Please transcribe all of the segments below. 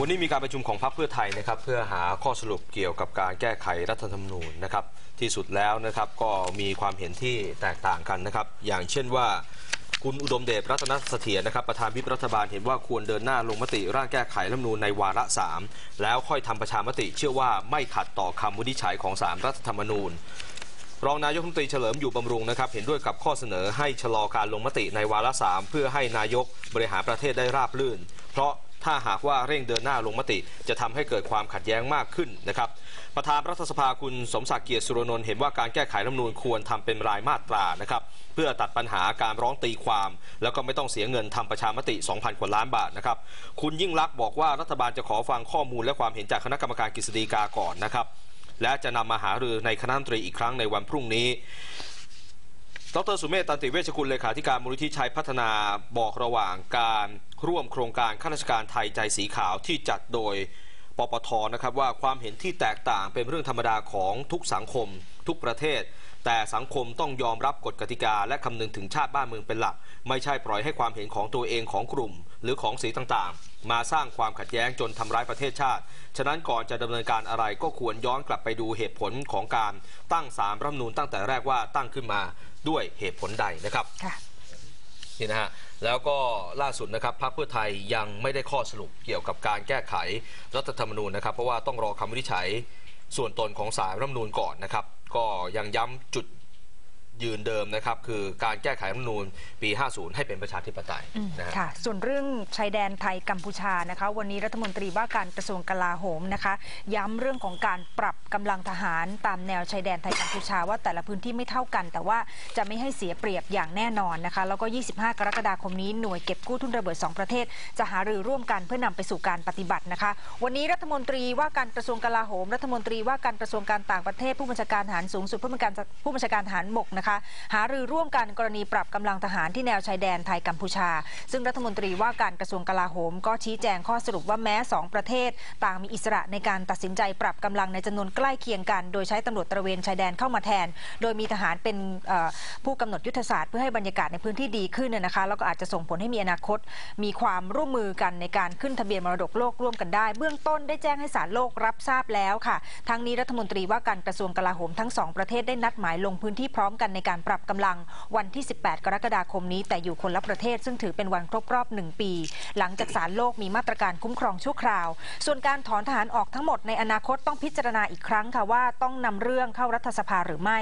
วันนี้มีการประชุมของพรรคเพื่อไทยนะครับเพื่อหาข้อสรุปเกี่ยวกับการแก้ไขรัฐธรรมนูญนะครับที่สุดแล้วนะครับก็มีความเห็นที่แตกต่างกันนะครับอย่างเช่นว่าคุณอุดมเดชรัตนเสถียรนะครับประธานวิปรัฐบาลเห็นว่าควรเดินหน้าลงมติร่างแก้ไขรัฐธรรมนูญในวาระสามแล้วค่อยทำประชามติ เชื่อว่าไม่ขัดต่อคำวินิจฉัยของสามรัฐธรรมนูญ รองนายกรัฐมนตรีเฉลิมอยู่บำรุงนะครับเห็นด้วยกับข้อเสนอให้ชะลอการลงมติในวาระสามเพื่อให้นายกบริหารประเทศได้ราบรื่น เพราะถ้าหากว่าเร่งเดินหน้าลงมติ จะทำให้เกิดความขัดแย้งมากขึ้นนะครับ ประธานรัฐสภาคุณสมศักดิ์เกียรติสุรนนท์เห็นว่าการแก้ไขรัฐมนูญควรทำเป็นรายมาตรานะครับเพื่อตัดปัญหาการร้องตีความ แล้วก็ไม่ต้องเสียเงินทำประชามติ 2,000 กว่าล้านบาทนะครับคุณยิ่งลักษณ์บอกว่ารัฐบาลจะขอฟังข้อมูลและความเห็นจากคณะกรรมการกฤษฎีกาก่อนนะครับ และจะนำมาหารือในคณะรัฐมนตรีอีกครั้งในวันพรุ่งนี้ดรสุเมธตันติเวชกุลเลขาธิการมูลนิธิชัยพัฒนาบอกระหว่างการร่วมโครงการข้าราชการไทยใจสีขาวที่จัดโดย ปปทนะครับว่าความเห็นที่แตกต่างเป็นเรื่องธรรมดาของทุกสังคม ทุกประเทศ แต่สังคมต้องยอมรับกฎกติกา และคำนึงถึงชาติบ้านเมืองเป็นหลัก ไม่ใช่ปล่อยให้ความเห็นของตัวเองของกลุ่ม หรือของสีต่างๆ มาสร้างความขัดแย้งจนทำร้ายประเทศชาติ ฉะนั้นก่อนจะดำเนินการอะไรก็ควรย้อนกลับไปดูเหตุผลของการตั้งสามรัฐมนูญตั้งแต่แรกว่าตั้งขึ้นมาด้วยเหตุผลใดนะครับ นี่นะฮะแล้วก็ล่าสุดนะครับพรรคเพื่อไทยยังไม่ได้ข้อสรุปเกี่ยวกับการแก้ไขรัฐธรรมนูญนะครับ เพราะว่าต้องรอคำวินิจฉัยส่วนตนของสารรัฐธรรมนูญก่อนนะครับ ก็ยังย้ำจุด ยืนเดิมนะครับคือการแก้ไขรัฐธรรมนูญปี 50 ให้เป็นประชาธิปไตยอืมนะฮะ ค่ะ ส่วนเรื่องชายแดนไทยกัมพูชานะคะ วันนี้รัฐมนตรีว่าการกระทรวงกลาโหมนะคะ ย้ำเรื่องของการปรับกำลังทหารตามแนวชายแดนไทยกัมพูชาว่าแต่ละพื้นที่ไม่เท่ากัน แต่ว่าจะไม่ให้เสียเปรียบอย่างแน่นอนนะคะ แล้วก็ 25 กรกฎาคมนี้หน่วยเก็บกู้ทุนระเบิด 2 ประเทศ จะหารือร่วมกันเพื่อนำไปสู่การปฏิบัตินะคะ วันนี้รัฐมนตรีว่าการกระทรวงกลาโหม รัฐมนตรีว่าการกระทรวงการต่างประเทศผู้บัญชาการทหารสูงสุดผู้บัญชาการผู้บัญชาการทหารบกนะคะหารือร่วมกันกรณีปรับกำลังทหารที่แนวชายแดนไทยกัมพูชา ซึ่งรัฐมนตรีว่าการกระทรวงกลาโหม ก็ชี้แจงข้อสรุปว่าแม้สองประเทศ ต่างมีอิสระในการตัดสินใจปรับกำลังในจำนวนใกล้เคียงกัน โดยใช้ตำรวจตระเวนชายแดนเข้ามาแทน โดยมีทหารเป็นผู้กำหนดยุทธศาสตร์เพื่อให้บรรยากาศในพื้นที่ดีขึ้นนะนะคะแล้วก็อาจจะส่งผลให้มีอนาคต มีความร่วมมือกันในการขึ้นทะเบียนมรดกโลกร่วมกันได้ เบื้องต้นได้แจ้งให้ศาลโลกรับทราบแล้วค่ะ ทั้งนี้รัฐมนตรีว่าการกระทรวงกลาโหมทั้งสองประเทศได้นัดหมายลงพื้นที่พร้อมกันในการปรับกำลังวันที่ 18 กรกฎาคมนี้ แต่อยู่คนละประเทศ ซึ่งถือเป็นวันครบรอบหนึ่งปี หลังจากศาลโลกมีมาตรการคุ้มครองชั่วคราว ส่วนการถอนทหารออกทั้งหมดในอนาคตต้องพิจารณาอีกครั้งค่ะว่าต้องนำเรื่องเข้ารัฐสภาหรือไม่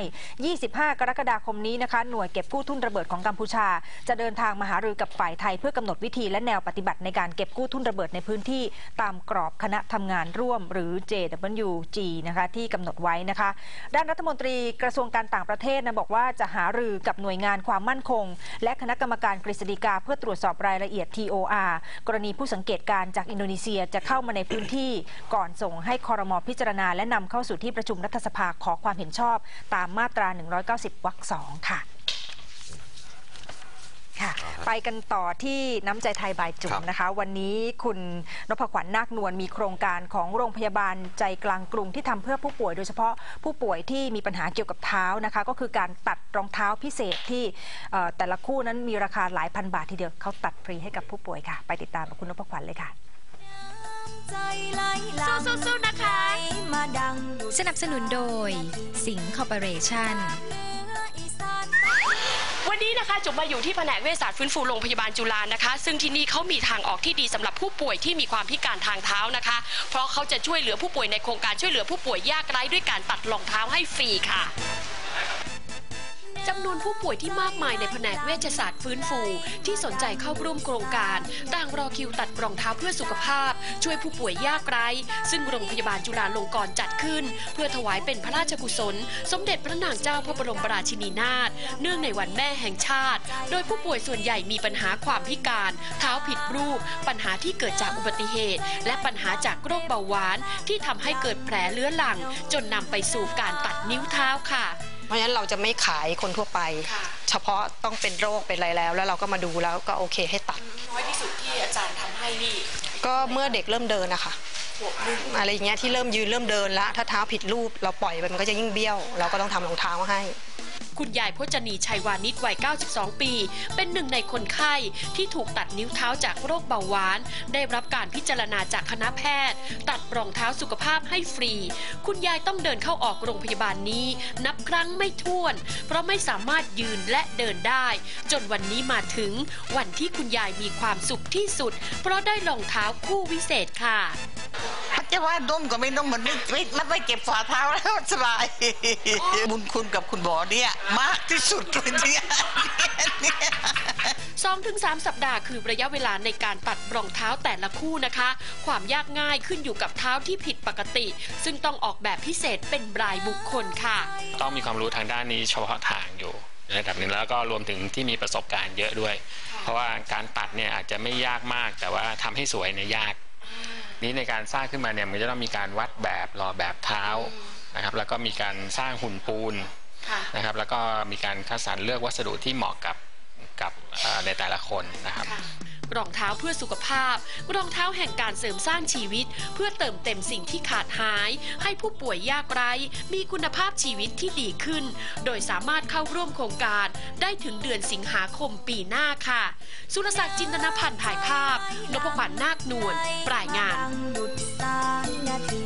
25 กรกฎาคมนี้นะคะหน่วยเก็บกู้ทุนระเบิดของกัมพูชา จะเดินทางมาหารือกับฝ่ายไทย เพื่อกำหนดวิธีและแนวปฏิบัติในการเก็บกู้ทุนระเบิดในพื้นที่ตามกรอบคณะทำงานร่วม หรือ JWG นะคะที่กำหนดไว้นะคะ ด้านรัฐมนตรีกระทรวงการต่างประเทศนะบอกว่าจะหารือกับหน่วยงานความมั่นคง และคณะกรรมการกฤษฎีกาเพื่อตรวจสอบรายละเอียด TOR กรณีผู้สังเกตการณ์จากอินโดนีเซียจะเข้ามาในพื้นที่ ก่อนส่งให้คอรมอพิจารณา และนำเข้าสู่ที่ประชุมรัฐสภาขอความเห็นชอบ ตามมาตรา 190วรรคสองค่ะ ค่ะ ไปกันต่อที่น้ำใจไทยบายจุ๋ครัมบนะคะ วันนี้คุณนพขวัญนาคนวลมีโครงการของโรงพยาบาลใจกลางกรุงที่ทำเพื่อผู้ป่วย โดยเฉพาะผู้ป่วยที่มีปัญหาเกี่ยวกับเท้านะคะ ก็คือการตัดรองเท้าพิเศษที่เอ่อแต่ละคู่นั้นมีราคาหลายพันบาททีเดียวเขาตัดฟรีให้กับผู้ป่วยค่ะ ไปติดตามกับคุณนพขวัญเลยค่ะใจไหลหลังสู้ๆนะคะมาดังดุจสนับสนุนโดย สิงห์คอร์ปอเรชั่น คะจุ๋มมาอยู่ที่แผนกเวชศาสตร์ฟื้นฟูโรงพยาบาลจุฬานะคะ ซึ่งที่นี่เขามีทางออกที่ดีสำหรับผู้ป่วยที่มีความพิการทางเท้านะคะ เพราะเขาจะช่วยเหลือผู้ป่วยในโครงการช่วยเหลือผู้ป่วยยากไร้ด้วยการตัดรองเท้าให้ฟรีค่ะ จำนวนผู้ป่วยที่มากมายในแผนกเวชศาสตร์ฟื้นฟู ที่สนใจเข้าร่วมโครงการ ต่างรอคิวตัดรองเท้าเพื่อสุขภาพ ช่วยผู้ป่วยยากไร้ ซึ่งโรงพยาบาลจุฬาลงกรณ์จัดขึ้น เพื่อถวายเป็นพระราชกุศล สมเด็จพระนางเจ้าพระบรมราชินีนาถเนื่องในวันแม่แห่งชาติ โดยผู้ป่วยส่วนใหญ่มีปัญหาความพิการ เท้าผิดรูป ปัญหาที่เกิดจากอุบัติเหตุ และปัญหาจากโรคเบาหวาน ที่ทำให้เกิดแผลเลื้อรัง จนนำไปสู่การตัดนิ้วเท้าค่ะ เพราะฉะนั้นเราจะไม่ขายคนทั่วไปค่ะเฉพาะต้องเป็นโรคเป็นอะไรแล้ว แล้วเราก็มาดูแล้วก็โอเคให้ตัด น้อยที่สุดที่อาจารย์ทำให้นี่ ก็เมื่อเด็กเริ่มเดินนะคะขวบหนึงอะไรอย่างเงี้ยที่เริ่มยืนเริ่มเดินแล้วถ้าเท้าผิดรูปเราปล่อยไปมันก็จะยิ่งเบี้ยว เราก็ต้องทำรองเท้าให้ คุณยายพจนีชัยวานิชวัย 92 ปี เป็นหนึ่งในคนไข้ที่ถูกตัดนิ้วเท้าจากโรคเบาหวาน ได้รับการพิจารณาจากคณะแพทย์ ตัดรองเท้าสุขภาพให้ฟรี คุณยายต้องเดินเข้าออกโรงพยาบาลนี้ นับครั้งไม่ถ้วน เพราะไม่สามารถยืนและเดินได้ จนวันนี้มาถึงวันที่คุณยายมีความสุขที่สุด เพราะได้รองเท้าคู่วิเศษค่ะ จะว่านุ่มก็ไม่นุ่มมันไม่ไม่มันไม่เก็บฝ่าเท้าแล้วสบาย บุญคุณกับคุณหมอเนี่ยมากที่สุดเลยเนี่ยเนี่ย2-3สัปดาห์คือระยะเวลาในการตัดรองเท้าแต่ละคู่นะคะ ความยากง่ายขึ้นอยู่กับเท้าที่ผิดปกติ ซึ่งต้องออกแบบพิเศษเป็นรายบุคคลค่ะ ต้องมีความรู้ทางด้านนี้เฉพาะทางอยู่ในระดับหนึ่งแล้วก็รวมถึงที่มีประสบการณ์เยอะด้วย เพราะว่าการตัดเนี่ยอาจจะไม่ยากมาก แต่ว่าทำให้สวยเนี่ยยาก นี้ในการสร้างขึ้นมาเนี่ยมันจะต้องมีการวัดแบบรอแบบเท้านะครับแล้วก็มีการสร้างหุ่นปูนค่ะนะครับแล้วก็มีการคัดสรรเลือกวัสดุที่เหมาะกับกับเอ่อในแต่ละคนนะครับ รองเท้าเพื่อสุขภาพ รองเท้าแห่งการเสริมสร้างชีวิต เพื่อเติมเต็มสิ่งที่ขาดหาย ให้ผู้ป่วยยากไร้ มีคุณภาพชีวิตที่ดีขึ้น โดยสามารถเข้าร่วมโครงการได้ถึงเดือนสิงหาคมปีหน้าค่ะ สุรศักดิ์จินตนพันธ์ถ่ายภาพนพขวัญนาคนวลปลายงาน